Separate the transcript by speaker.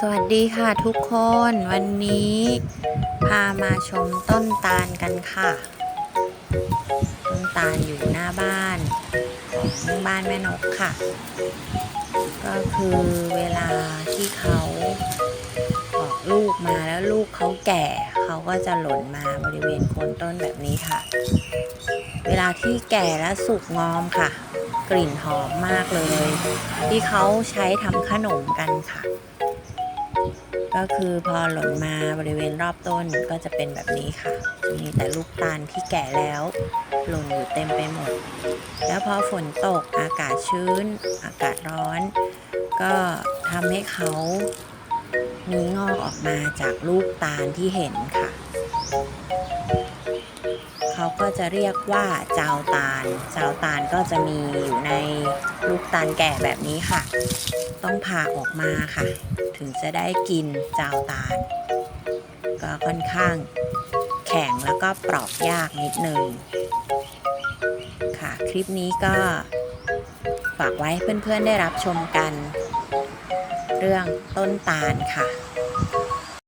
Speaker 1: สวัสดีค่ะทุกคนวันนี้ พามาชมต้นตาลกันค่ะ ต้นตาลอยู่หน้าบ้านของบ้านแม่นกค่ะ ก็คือเวลาที่เขาออกลูกมาแล้วลูกเขาแก่เขาก็จะหล่นมาบริเวณโคนต้นแบบนี้ค่ะ เวลาที่แก่และสุกงอมค่ะ กลิ่นหอมมากเลย ที่เขาใช้ทำขนมกันค่ะ ก็คือพอหล่นมาบริเวณรอบต้นก็จะเป็นแบบนี้ค่ะจะมีแต่ลูกตาลที่แก่แล้วหล่นอยู่เต็มไปหมด แล้วพอฝนตกอากาศชื้น อากาศร้อน ก็ทำให้เขามีงอกออกมาจากลูกตาลที่เห็นค่ะ เขาก็จะเรียกว่าจาวตาลจาวตาลก็จะมีอยู่ในลูกตาลแก่แบบนี้ค่ะ ต้องผ่าออกมาค่ะ ถึงจะได้กินจาวตาล ก็ค่อนข้างแข็งแล้วก็ปรอกยากนิดนึงค่ะ คลิปนี้ก็ฝากไว้เพื่อนๆได้รับชมกัน เรื่องต้นตาลค่ะ